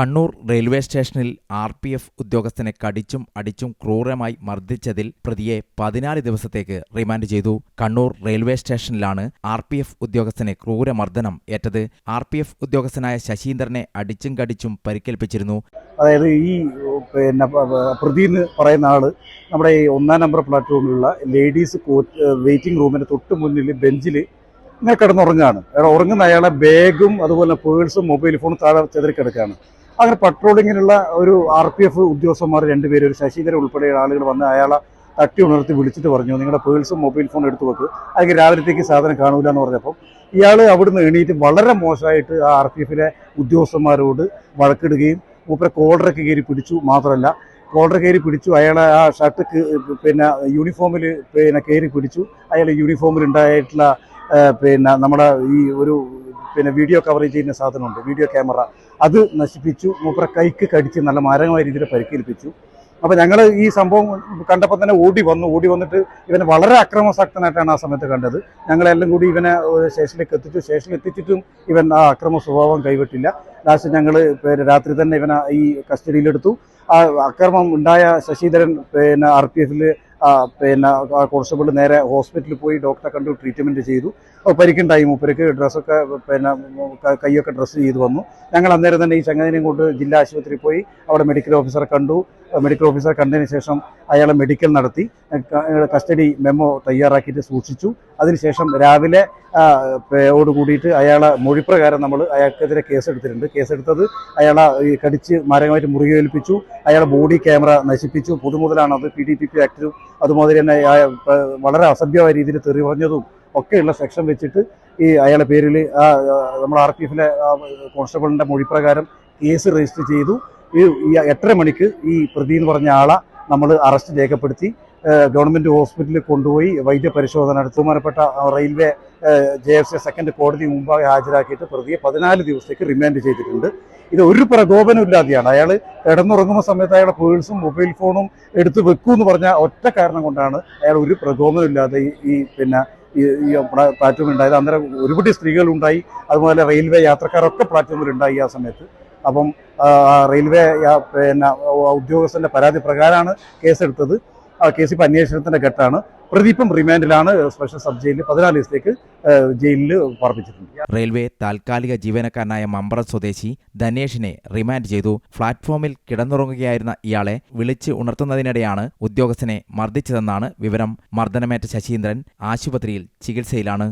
Kannur railway സ്റ്റേഷനിൽ R P F ഉദ്യോഗസ്ഥനെ കടിച്ചും അടിച്ചും ക്രൂരമായി മർദ്ദിച്ചതിൽ പ്രതിയെ പതിനാല് ദിവസത്തേക്ക് റിമാൻഡ് ചെയ്തു. കണ്ണൂർ റെയിൽവേ സ്റ്റേഷനിലാണ് ആർ പി എഫ് ഉദ്യോഗസ്ഥനെ ക്രൂരമർദ്ദനം ഏറ്റത്. ആർ പി എഫ് ഉദ്യോഗസ്ഥനായ ശശീന്ദ്രനെ അടിച്ചും കടിച്ചും പരിക്കേൽപ്പിച്ചിരുന്നു. അതായത് ഈ പിന്നെ പ്രതി എന്ന് പറയുന്ന ആൾ നമ്മുടെ ഈ ഒന്നാം നമ്പർ പ്ലാറ്റ്ഫോമിലുള്ള ലേഡീസ് വെയിറ്റിംഗ് റൂമിന്റെ തൊട്ട് മുന്നിൽ ബെഞ്ചിൽ ഇങ്ങനെ കിടന്നുറങ്ങാണ് അയാൾ ഉറങ്ങുന്ന അയാളെ ബാഗും അതുപോലെ പേഴ്സും മൊബൈൽ ഫോണും താഴെ ചെതറിക്കിടക്കാണ് അങ്ങനെ പട്രോളിങ്ങിനുള്ള ഒരു ആർ പി എഫ് ഉദ്യോഗസ്ഥന്മാർ രണ്ടുപേരും ഒരു ശശീധരൻ ഉൾപ്പെടെയുള്ള ആളുകൾ വന്ന് അയാളെ തട്ടി ഉണർത്തി വിളിച്ചിട്ട് പറഞ്ഞു നിങ്ങളുടെ പേഴ്സും മൊബൈൽ ഫോൺ എടുത്തു വെക്ക്. അല്ലെങ്കിൽ രാവിലത്തേക്ക് സാധനം കാണൂല എന്ന് പറഞ്ഞപ്പോൾ ഇയാൾ അവിടുന്ന് എണീറ്റ് വളരെ മോശമായിട്ട് ആ ആർ പി എഫിലെ ഉദ്യോഗസ്ഥന്മാരോട് വഴക്കിടുകയും മൂപ്പരെ കോളറൊക്കെ കയറി പിടിച്ചു മാത്രമല്ല കോൾഡർ കയറി പിടിച്ചു അയാളെ ആ ഷർട്ട് പിന്നെ യൂണിഫോമിൽ പിന്നെ കയറി പിടിച്ചു. അയാൾ യൂണിഫോമിൽ ഉണ്ടായിട്ടുള്ള പിന്നെ നമ്മുടെ ഈ ഒരു പിന്നെ വീഡിയോ കവറേജ് ചെയ്യുന്ന സാധനമുണ്ട്. വീഡിയോ ക്യാമറ അത് നശിപ്പിച്ചു. മൂപ്പറെ കൈക്ക് കടിച്ച് നല്ല മാരകമായ രീതിയിൽ പരിക്കേൽപ്പിച്ചു. അപ്പോൾ ഞങ്ങൾ ഈ സംഭവം കണ്ടപ്പോൾ തന്നെ ഓടി വന്നു. ഓടി വന്നിട്ട് ഇവനെ വളരെ അക്രമസക്തനായിട്ടാണ് ആ സമയത്ത് കണ്ടത്. ഞങ്ങളെല്ലാം കൂടി ഇവനെ സ്റ്റേഷനിലേക്ക് എത്തിച്ചു. സ്റ്റേഷനിൽ എത്തിച്ചിട്ടും ഇവൻ ആ അക്രമ സ്വഭാവം കൈവിട്ടില്ല. ലാസ്റ്റ് ഞങ്ങൾ രാത്രി തന്നെ ഇവനെ ഈ കസ്റ്റഡിയിലെടുത്തു ആ അക്രമം ഉണ്ടായ ശശിധരൻ പിന്നെ ആർ പി എഫിൽ പിന്നെ കോൺസ്റ്റബിൾ നേരെ ഹോസ്പിറ്റലിൽ പോയി ഡോക്ടറെ കണ്ടു ട്രീറ്റ്മെന്റ് ചെയ്തു. പരിക്കുണ്ടായി മൂപ്പരക്ക് ഡ്രസ്സൊക്കെ പിന്നെ കൈയൊക്കെ ഡ്രസ്സ് ചെയ്ത് വന്നു. ഞങ്ങൾ അന്നേരം തന്നെ ഈ ചങ്ങനെയും കൊണ്ട് ജില്ലാ ആശുപത്രിയിൽ പോയി അവിടെ മെഡിക്കൽ ഓഫീസറെ കണ്ടു. മെഡിക്കൽ ഓഫീസറെ കണ്ടതിന് ശേഷം അയാളെ മെഡിക്കൽ നടത്തി കസ്റ്റഡി മെമ്മോ തയ്യാറാക്കിയിട്ട് സൂക്ഷിച്ചു. അതിനുശേഷം രാവിലെ ഓട് കൂടിയിട്ട് അയാളെ മൊഴിപ്രകാരം നമ്മൾ അയാൾക്കെതിരെ കേസെടുത്തിട്ടുണ്ട്. കേസെടുത്തത് അയാളെ ഈ കടിച്ച് മാരകമായിട്ട് മുറിവേൽപ്പിച്ചു അയാളെ ബോഡി ക്യാമറ നശിപ്പിച്ചു. പുതുമുതലാണ് അത് പി ഡി പി പി ആക്ടിലും അതുമാതിരി തന്നെ വളരെ അസഭ്യമായ രീതിയിൽ തെറി പറഞ്ഞതും ഒക്കെയുള്ള സെക്ഷൻ വെച്ചിട്ട് ഈ അയാളെ പേരിൽ ആ നമ്മൾ ആർ പി എഫിലെ കോൺസ്റ്റബിളിന്റെ മൊഴിപ്രകാരം കേസ് രജിസ്റ്റർ ചെയ്തു. ഈ എട്ടര മണിക്ക് ഈ പ്രതി എന്ന് പറഞ്ഞ ആളെ നമ്മൾ അറസ്റ്റ് രേഖപ്പെടുത്തി ഗവൺമെന്റ് ഹോസ്പിറ്റലിൽ കൊണ്ടുപോയി വൈദ്യപരിശോധന നടത്തി. ബഹുമാനപ്പെട്ട railway J F C second കോടതി മുമ്പാകെ ഹാജരാക്കിയിട്ട് പ്രതിയെ പതിനാല് ദിവസത്തേക്ക് റിമാൻഡ് ചെയ്തിട്ടുണ്ട്. ഇത് ഒരു പ്രകോപനം ഇല്ലാതെയാണ്. അയാൾ കിടന്നുറങ്ങുന്ന സമയത്ത് അയാളുടെ പേഴ്സും മൊബൈൽ ഫോണും എടുത്ത് വെക്കൂ എന്ന് പറഞ്ഞ ഒറ്റ കാരണം കൊണ്ടാണ് അയാൾ ഒരു പ്രകോപനം ഇല്ലാതെ ഈ- പിന്നെ ഈ ഈ പ്ലാ- പ്ലാറ്റ്ഫോമിൽ ഉണ്ടായത്. അന്നേരം ഒരുപാട് സ്ത്രീകളുണ്ടായി. അതുപോലെ റെയിൽവേ യാത്രക്കാരൊക്കെ പ്ലാറ്റ്ഫോമിൽ ഉണ്ടായി ആ സമയത്ത്. അപ്പം റെയിൽവേ പിന്നെ ഉദ്യോഗസ്ഥന്റെ പരാതി പ്രകാരമാണ് കേസെടുത്തത്. ആ കേസ് ഇപ്പം അന്വേഷണത്തിന്റെ ഘട്ടമാണ്. പ്രദീപം റിമാൻഡിലാണ് സ്പെഷ്യൽ സബ് ജയിലിൽ പതിനാല് ദിവസത്തേക്ക് ജയിലിൽ പാർപ്പിച്ചിട്ടുണ്ട്. റെയിൽവേ താൽക്കാലിക ജീവനക്കാരനായ മമ്പറ സ്വദേശി ധനേഷിനെ റിമാൻഡ് ചെയ്തു. പ്ലാറ്റ്ഫോമിൽ കിടന്നുറങ്ങുകയായിരുന്ന ഇയാളെ വിളിച്ച് ഉണർത്തുന്നതിനിടെയാണ് ഉദ്യോഗസ്ഥനെ മർദ്ദിച്ചതെന്നാണ് വിവരം. മർദ്ദനമേറ്റ ശശീന്ദ്രൻ ആശുപത്രിയിൽ ചികിത്സയിലാണ്.